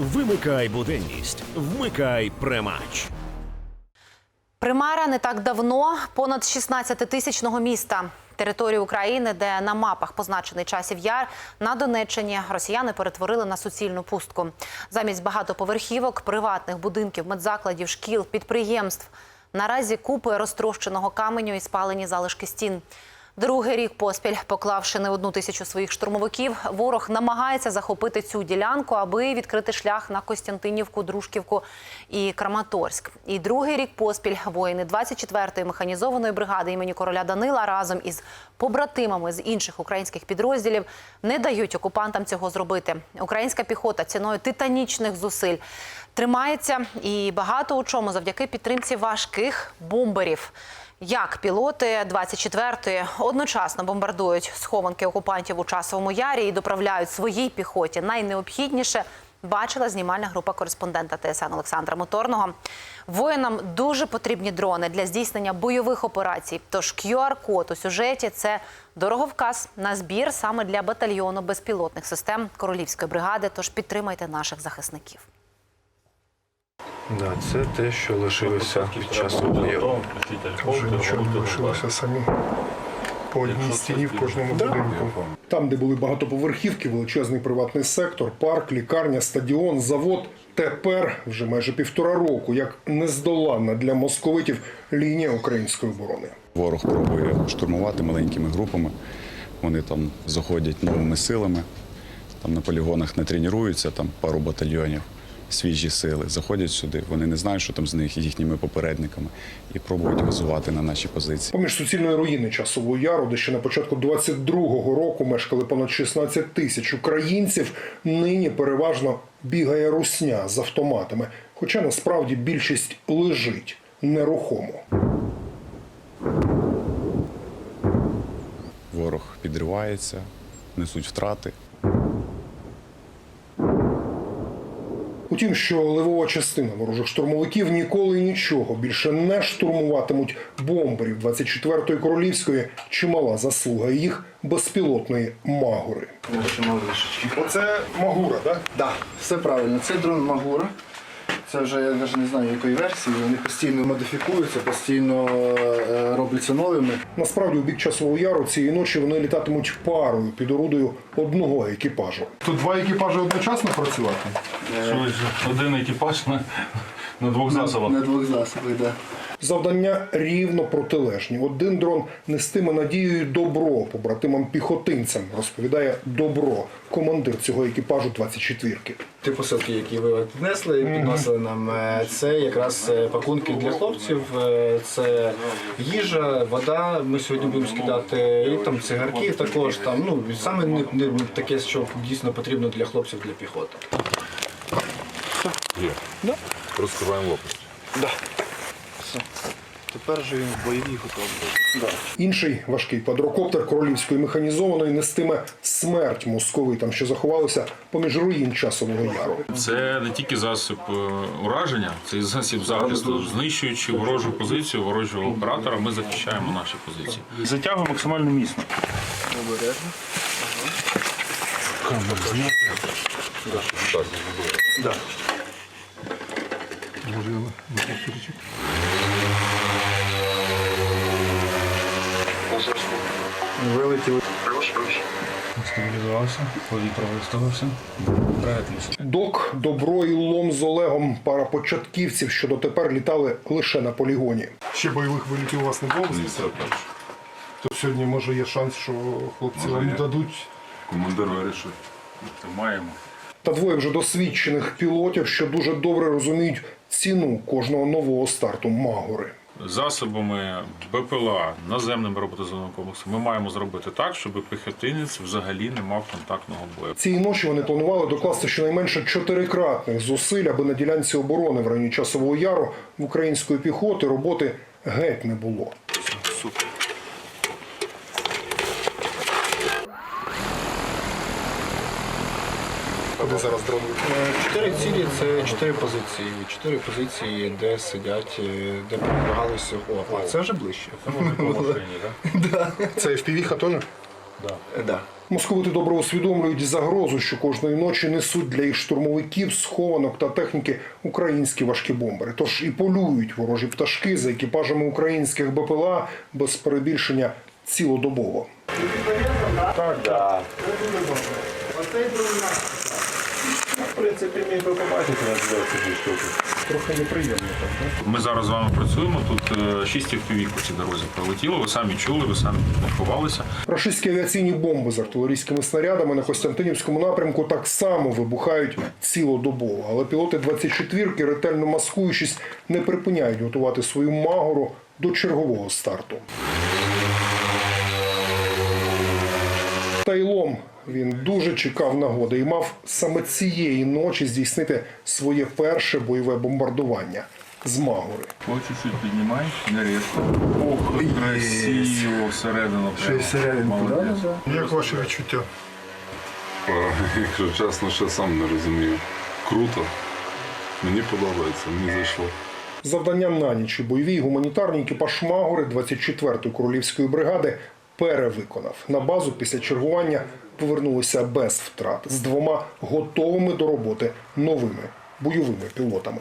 Вимикай буденність, вмикай премач. Примара не так давно понад 16-тисячного міста. Територію України, де на мапах позначений часів яр, на Донеччині росіяни перетворили на суцільну пустку. Замість багатоповерхівок, приватних будинків, медзакладів, шкіл, підприємств. Наразі купи розтрощеного каменю і спалені залишки стін. Другий рік поспіль, поклавши не одну тисячу своїх штурмовиків, ворог намагається захопити цю ділянку, аби відкрити шлях на Костянтинівку, Дружківку і Краматорськ. І другий рік поспіль воїни 24-ї механізованої бригади імені короля Данила разом із побратимами з інших українських підрозділів не дають окупантам цього зробити. Українська піхота ціною титанічних зусиль тримається і багато у чому завдяки підтримці важких бомберів. Як пілоти 24-ї одночасно бомбардують схованки окупантів у часовому ярі і доправляють своїй піхоті найнеобхідніше, бачила знімальна група кореспондента ТСН Олександра Моторного. Воїнам дуже потрібні дрони для здійснення бойових операцій. Тож QR-код у сюжеті це дороговказ на збір саме для батальйону безпілотних систем Королівської бригади. Тож підтримайте наших захисників. Да, це те, що лишилося під час обміру. Вже нічого не лишилося самі по одній стіні в кожному будинку. Там, де були багатоповерхівки, величезний приватний сектор, парк, лікарня, стадіон, завод. Тепер вже майже півтора року, як нездоланна для московитів лінія української оборони. Ворог пробує штурмувати маленькими групами. Вони там заходять новими силами, там на полігонах не тренуються, там пару батальйонів, свіжі сили. Заходять сюди, вони не знають, що там з них їхніми попередниками, і пробують газувати на наші позиції. Поміж суцільної руїни часового яру, де ще на початку 22-го року мешкали понад 16 тисяч українців, нині переважно бігає русня з автоматами. Хоча насправді більшість лежить нерухомо. Ворог підривається, несуть втрати. Утім, що левова частина ворожих штурмовиків ніколи і нічого більше не штурмуватимуть бомберів 24-ї королівської чимала заслуга їх безпілотної магури. Оце магура, так? Так, все правильно. Це дрон Магура. Це вже я навіть не знаю якої версії. Вони постійно модифікуються, постійно е, робляться новими. Насправді, у бік часового яру цієї ночі вони літатимуть парою під орудою одного екіпажу. Тут два екіпажі одночасно працювати. Щось Один екіпаж на, на двох засобах. На двох засобах, так. Завдання рівно протилежні. Один дрон нестиме надією добро побратимам піхотинцям, розповідає добро, командир цього екіпажу 24-ки. Ті посилки, які ви піднесли, підносили нам, е, це якраз е, пакунки для хлопців, е, це їжа, вода. Ми сьогодні будемо скидати, і там цигарки також. Там, ну, саме не, не таке, що дійсно потрібно для хлопців, для піхоти. Розкриваємо лопасть. Тепер же він в бойовій готовності. Інший важкий квадрокоптер королівської механізованої нестиме смерть московитам, що заховалися поміж руїн часового яру. Це не тільки засіб е, ураження, це і засіб захисту. Знищуючи ворожу позицію, ворожого оператора, ми захищаємо наші позиції. Затягуємо максимально міцно. Вилетіли. Стабілізувався, повітря виставився. Док, добро і лом з Олегом пара початківців, що дотепер літали лише на полігоні. Ще бойових вилітів у вас не було? То сьогодні може є шанс, що хлопці вам дадуть. Командир вирішив. Маємо. Та двоє вже досвідчених пілотів, що дуже добре розуміють ціну кожного нового старту Магури. Засобами БПЛА, наземними роботизованим комплексами, ми маємо зробити так, щоб піхотинець взагалі не мав контактного бою. Цієї ночі вони планували докласти щонайменше чотирикратних зусиль, аби на ділянці оборони в районі часового яру в української піхоти роботи геть не було. Куди зараз дрон Чотири цілі це чотири позиції. Чотири позиції, де сидять, е, де перебрагалися. О, а це вже ближче. Це FPV-ха теж? Е, Да. Московити добре усвідомлюють загрозу, що кожної ночі несуть для їх штурмовиків, схованок та техніки українські важкі бомбери. Тож і полюють ворожі пташки за екіпажами українських БПЛА без перебільшення цілодобово. Трохи неприємно, так? Ми зараз з вами працюємо. Тут е, шість FPV по цій дорозі пролетіло. Ви самі чули, ви самі ховалися. Рашистські авіаційні бомби з артилерійськими снарядами на Костянтинівському напрямку так само вибухають цілодобово. Але пілоти 24-ки, ретельно маскуючись, не припиняють готувати свою магору до чергового старту. Тайлом він дуже чекав нагоди і мав саме цієї ночі здійснити своє перше бойове бомбардування з Магори. По чуть-чуть піднімай, не різко. Ох, красиво всередину. Молодець. Як ваші відчуття? Якщо чесно, ще сам не розумію. Круто. Мені подобається, мені зайшло. Завдання на ніч у бойовій гуманітарній екіпаж Магори 24-ї королівської бригади перевиконав. На базу після чергування повернулися без втрат з двома готовими до роботи новими бойовими пілотами.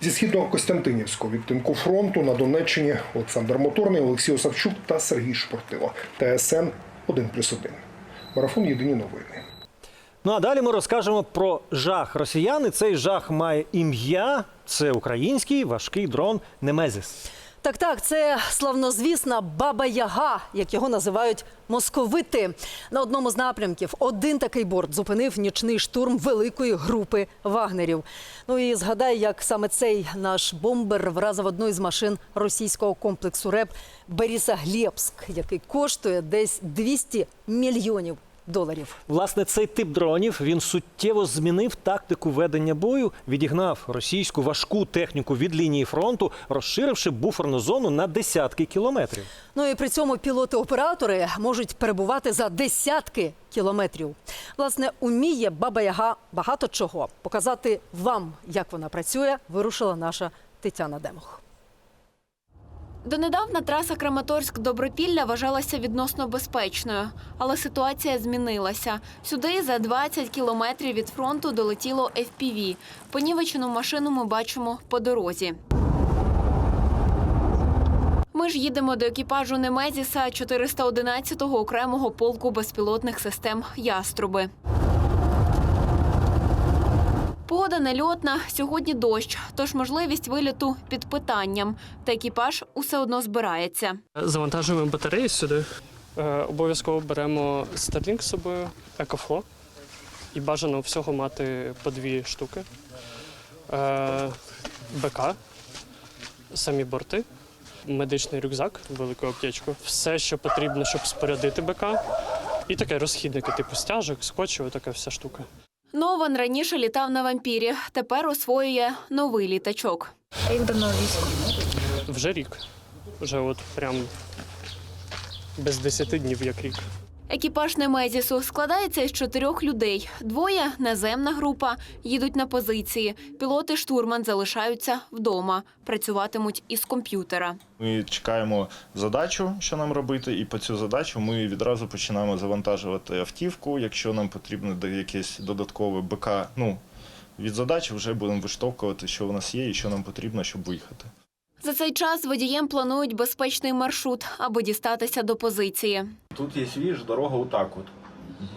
Зі східного Костянтинівського відтинку фронту на Донеччині Олександр Моторний, Олексій Осавчук та Сергій Шпортило. ТСН 1+,1. Марафон Єдині новини. Ну а далі ми розкажемо про жах росіян. І цей жах має ім'я. Це український важкий дрон Немезіс. Так, так, це славнозвісна Баба Яга, як його називають московити. На одному з напрямків один такий борт зупинив нічний штурм великої групи вагнерів. Ну і згадай, як саме цей наш бомбер вразив одну із машин російського комплексу РЕП Беріса Борисоглебськ, який коштує десь 200 мільйонів доларів. Власне, цей тип дронів він суттєво змінив тактику ведення бою, відігнав російську важку техніку від лінії фронту, розширивши буферну зону на десятки кілометрів. Ну і при цьому пілоти-оператори можуть перебувати за десятки кілометрів. Власне, уміє Баба Яга багато чого. Показати вам, як вона працює, вирушила наша Тетяна Демох. Донедавна траса Краматорськ-Добропілля вважалася відносно безпечною, але ситуація змінилася. Сюди за 20 кілометрів від фронту долетіло FPV. Понівечену машину ми бачимо по дорозі. Ми ж їдемо до екіпажу Немезіса 411-го окремого полку безпілотних систем Яструби. Погода нельотна, сьогодні дощ, тож можливість виліту під питанням. Та екіпаж усе одно збирається. Завантажуємо батареї сюди. Е, обов'язково беремо Starlink з собою, EcoFlow. І бажано всього мати по дві штуки. Е, БК, самі борти, медичний рюкзак, велику аптечку. Все, що потрібно, щоб спорядити БК. І таке розхідники, типу стяжок, скотчу, така вся штука. Нован раніше літав на вампірі, тепер освоює новий літачок. Вже рік. Вже от прям без 10 днів як рік. Екіпаж Немезісу складається із чотирьох людей. Двоє наземна група їдуть на позиції. Пілоти штурман залишаються вдома, працюватимуть із комп'ютера. Ми чекаємо задачу, що нам робити, і по цю задачу ми відразу починаємо завантажувати автівку. Якщо нам потрібно якесь додаткове БК, ну від задачі вже будемо виштовхувати, що в нас є і що нам потрібно, щоб виїхати. За цей час водієм планують безпечний маршрут, аби дістатися до позиції. Тут є свіж, дорога отак от.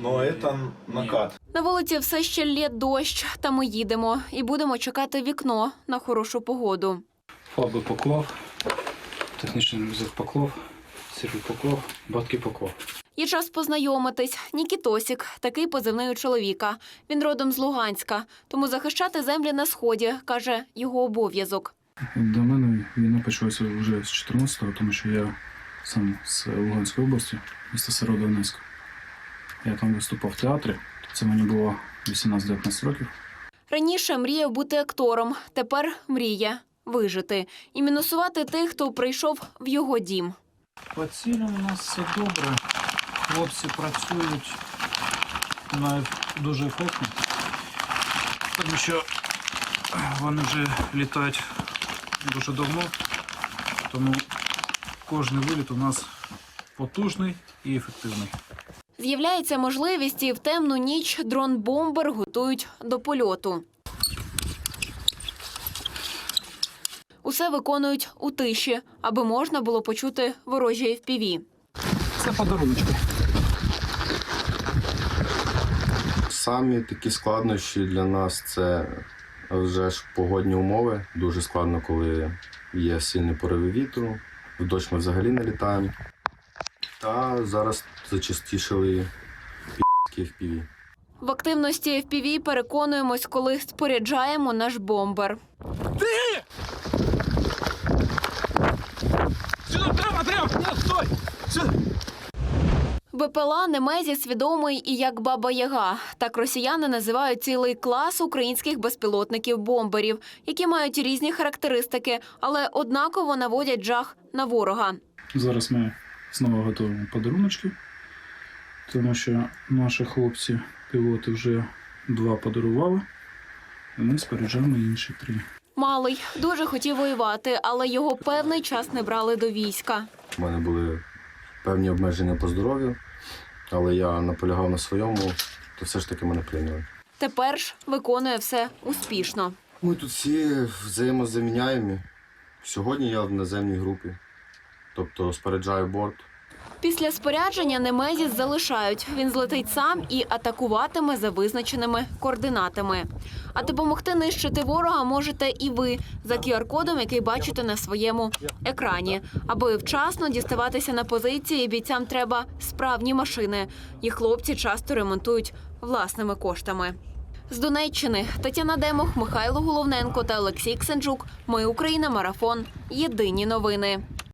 Ну, це накат. На вулиці все ще лє дощ, та ми їдемо і будемо чекати вікно на хорошу погоду. Фаби поклав, технічний рюкзак поклав, сірий поклав, батки поклав. Є час познайомитись. Нікітосік, такий позивний у чоловіка. Він родом з Луганська, тому захищати землі на сході, каже його обов'язок. До мене війна почалася вже з 14-го, тому що я сам з Луганської області, міста Северодонецьк. Я там виступав в театрі, це мені було 18-19 років. Раніше мріяв бути актором, тепер мріє вижити і мінусувати тих, хто прийшов в його дім. По цілям у нас все добре. Хлопці працюють навіть дуже ефектно. Тому що вони вже літають дуже давно, тому кожен виліт у нас потужний і ефективний. З'являється можливість і в темну ніч дрон-бомбер готують до польоту. Усе виконують у тиші, аби можна було почути ворожі FPV. Це подаруночки. Самі такі складнощі для нас це вже ж погодні умови. Дуже складно, коли є сильні пориви вітру. В дощ ми взагалі не літаємо. Та зараз зачастішили пі***ки FPV. В активності FPV переконуємось, коли споряджаємо наш бомбер. БПЛА Немезіс відомий і як Баба Яга. Так росіяни називають цілий клас українських безпілотників-бомберів, які мають різні характеристики, але однаково наводять жах на ворога. Зараз ми знову готуємо подаруночки, тому що наші хлопці, пілоти вже два подарували, і ми споряджаємо інші три. Малий дуже хотів воювати, але його певний час не брали до війська. У мене були певні обмеження по здоров'ю, але я наполягав на своєму, то все ж таки мене прийняли. Тепер ж виконує все успішно. Ми тут всі взаємозаміняємі. Сьогодні я в наземній групі, тобто споряджаю борт. Після спорядження Немезіс залишають. Він злетить сам і атакуватиме за визначеними координатами. А допомогти нищити ворога можете і ви за QR-кодом, який бачите на своєму екрані. Аби вчасно діставатися на позиції, бійцям треба справні машини. Їх хлопці часто ремонтують власними коштами. З Донеччини Тетяна Демох, Михайло Головненко та Олексій Ксенджук. Ми Україна. Марафон. Єдині новини.